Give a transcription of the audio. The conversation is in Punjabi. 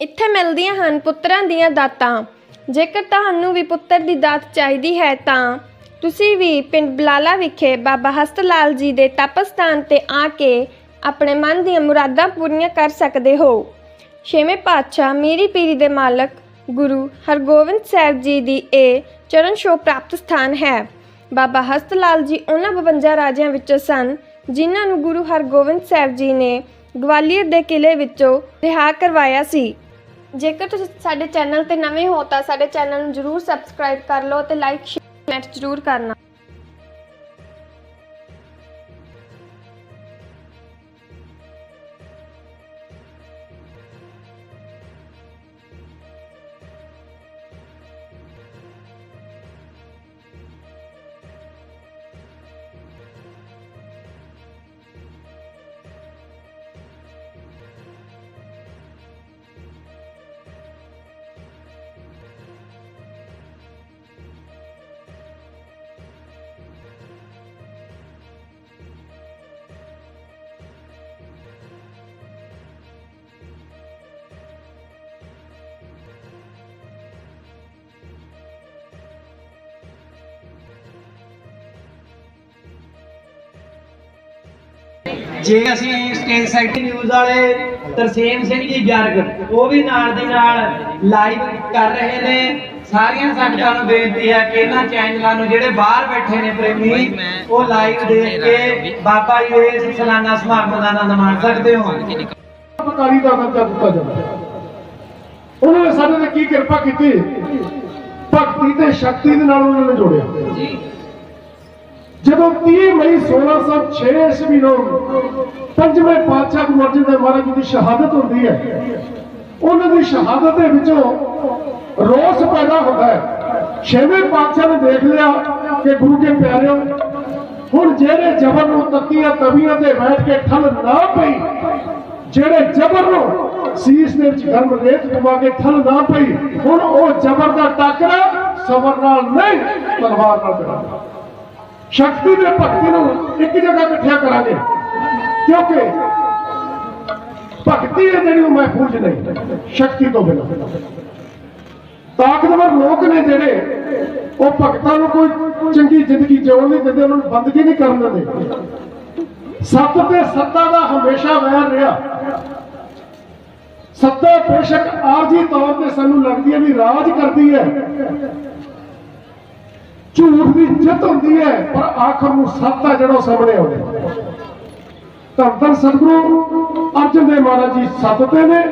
ਇੱਥੇ ਮਿਲਦੀਆਂ ਹਨ ਪੁੱਤਰਾਂ ਦੀਆਂ ਦਾਤਾਂ। ਜੇਕਰ ਤੁਹਾਨੂੰ ਵੀ ਪੁੱਤਰ ਦੀ ਦਾਤ ਚਾਹੀਦੀ ਹੈ ਤਾਂ ਤੁਸੀਂ ਵੀ ਪਿੰਡ ਬਲਾਲਾ ਵਿਖੇ ਬਾਬਾ ਹਸਤ ਲਾਲ ਜੀ ਦੇ ਤਪਸਥਾਨ ਤੇ ਆ ਕੇ ਆਪਣੇ ਮਨ ਦੀਆਂ ਮੁਰਾਦਾਂ ਪੂਰੀਆਂ ਕਰ ਸਕਦੇ ਹੋ। ਛੇਵੇਂ ਪਾਤਸ਼ਾਹ ਮੀਰੀ ਪੀਰੀ ਦੇ ਮਾਲਕ ਗੁਰੂ ਹਰਗੋਬਿੰਦ ਸਾਹਿਬ ਜੀ ਦੀ ਇਹ ਚਰਨ ਛੋਹ ਪ੍ਰਾਪਤ ਸਥਾਨ ਹੈ। ਬਾਬਾ ਹਸਤ ਲਾਲ ਜੀ ਉਹਨਾਂ 52 ਰਾਜਿਆਂ ਵਿੱਚੋਂ ਸਨ, ਜਿਨ੍ਹਾਂ ਨੂੰ ਗੁਰੂ ਹਰਗੋਬਿੰਦ ਸਾਹਿਬ ਜੀ ਨੇ ਗਵਾਲੀਅਰ ਦੇ ਕਿਲੇ ਵਿੱਚੋਂ ਰਿਹਾ ਕਰਵਾਇਆ ਸੀ। ਜੇਕਰ ਤੁਸੀਂ ਸਾਡੇ ਚੈਨਲ ਤੇ ਨਵੇਂ ਹੋ ਤਾਂ ਸਾਡੇ ਚੈਨਲ ਨੂੰ ਜਰੂਰ ਸਬਸਕ੍ਰਾਈਬ ਕਰ ਲਓ ਤੇ ਲਾਈਕ ਸ਼ੇਅਰ ਜਰੂਰ ਕਰਨਾ। ਜੇ ਅਸੀਂ ਸਟੇਜ ਸੈਕਟਰੀ ਨਿਊਜ਼ ਵਾਲੇ ਤਰਸੇਮ ਸਿੰਘ ਜੀ ਜਰਗ ਉਹ ਵੀ ਨਾਲ ਦੀ ਨਾਲ ਲਾਈਵ ਕਰ ਰਹੇ ਨੇ। ਸਾਰੀਆਂ ਸੰਗਤਾਂ ਨੂੰ ਬੇਨਤੀ ਹੈ ਕਿ ਇਹਨਾਂ ਚੈਨਲਾਂ ਨੂੰ ਜਿਹੜੇ ਬਾਹਰ ਬੈਠੇ ਨੇ ਪ੍ਰੇਮੀ ਉਹ ਲਾਈਵ ਦੇਖ ਕੇ ਬਾਬਾ ਜੀ ਦੇ ਇਸ ਸਾਲਾਨਾ ਸਮਾਗਮ ਦਾ ਆਨੰਦ ਮਾਣ ਸਕਦੇ ਹੋ। ਪਕਾਰੀ ਦਾ ਦਰਜਾ ਦਿੱਤਾ ਜਾਂਦਾ ਉਹਨਾਂ ਨੇ ਸਾਡੇ ਤੇ ਕੀ ਕਿਰਪਾ ਕੀਤੀ? ਭਗਤੀ ਤੇ ਸ਼ਕਤੀ ਦੇ ਨਾਲ ਉਹਨਾਂ ਨੇ ਜੋੜਿਆ। ਜੀ। ਜਦੋਂ 30 ਮਈ 1606 ਈਸਵੀ ਨੂੰ ਪੰਜਵੇਂ ਪਾਤਸ਼ਾਹ ਗੁਰੂ ਅਰਜਨ ਦੇਵ ਮਹਾਰਾਜ ਜੀ ਦੀ ਸ਼ਹਾਦਤ ਹੁੰਦੀ ਹੈ, ਉਹਨਾਂ ਦੀ ਸ਼ਹਾਦਤ ਦੇ ਵਿੱਚੋਂ ਰੋਸ ਪੈਦਾ ਹੁੰਦਾ ਹੈ। ਛੇਵੇਂ ਪਾਤਸ਼ਾਹ ਨੇ ਦੇਖ ਲਿਆ ਕਿ ਗੁਰੂ ਕੇ ਪਿਆਰਿਓ, ਹੁਣ ਜਿਹੜੇ ਜ਼ਬਰ ਨੂੰ ਤੱਕੀਆਂ ਤਵੀਆਂ ਤੇ ਬੈਠ ਕੇ ਠੱਲ ਨਾ ਪਈ, ਜਿਹੜੇ ਜ਼ਬਰ ਨੂੰ ਸੀਸ ਦੇ ਵਿੱਚ ਗਰਮ ਰੇਤ ਪਵਾ ਕੇ ਠੱਲ ਨਾ ਪਈ, ਹੁਣ ਉਹ ਜ਼ਬਰ ਦਾ ਟਾਕਰਾ ਸਬਰ ਨਾਲ ਨਹੀਂ ਤਲਵਾਰ ਨਾਲ ਕਰਾਂਗੇ ਸ਼ਕਤੀ ਤੇ ਭਗਤੀ ਨੂੰ ਇੱਕ ਜਗ੍ਹਾ ਇਕੱਠਿਆ ਕਰਾਂਗੇ। ਕਿਉਂਕਿ ਭਗਤੀ ਹੈ ਜਿਹੜੀ ਉਹ ਮਹਿਫੂਜ਼ ਨਹੀਂ, ਸ਼ਕਤੀ ਤੋਂ ਬਿਨਾਂ। ਤਾਕਤਵਰ ਲੋਕ ਨੇ ਜਿਹੜੇ, ਉਹ ਭਗਤਾਂ ਨੂੰ ਕੋਈ ਚੰਗੀ ਜ਼ਿੰਦਗੀ ਜਿਉਣ ਨਹੀਂ ਦਿੰਦੇ, ਉਹਨਾਂ ਨੂੰ ਬੰਦਗੀ ਨਹੀਂ ਕਰਨ ਦਿੰਦੇ। ਸੱਤ ਤੇ ਸੱਤਾ ਦਾ ਹਮੇਸ਼ਾ ਵੈਰ ਰਿਹਾ। ਸੱਤਾ ਬੇਸ਼ੱਕ ਆਰਜੀ ਤੌਰ ਤੇ ਸਾਨੂੰ ਲੱਗਦੀ ਹੈ ਵੀ ਰਾਜ ਕਰਦੀ ਹੈ। ਝੂਠ ਦੀ ਜਿੱਤ ਹੁੰਦੀ ਹੈ, ਪਰ ਆਖਰ ਨੂੰ ਸੱਤ ਆ ਜਿਹੜਾ ਉਹ ਸਾਹਮਣੇ ਆਉਂਦਾ ਧੰਨ ਧੰਨ ਸਤਿਗੁਰੂ, ਅਰਜਨ ਦੇਵ ਮਹਾਰਾਜ ਜੀ ਸੱਤ ਤੇ ਨੇ।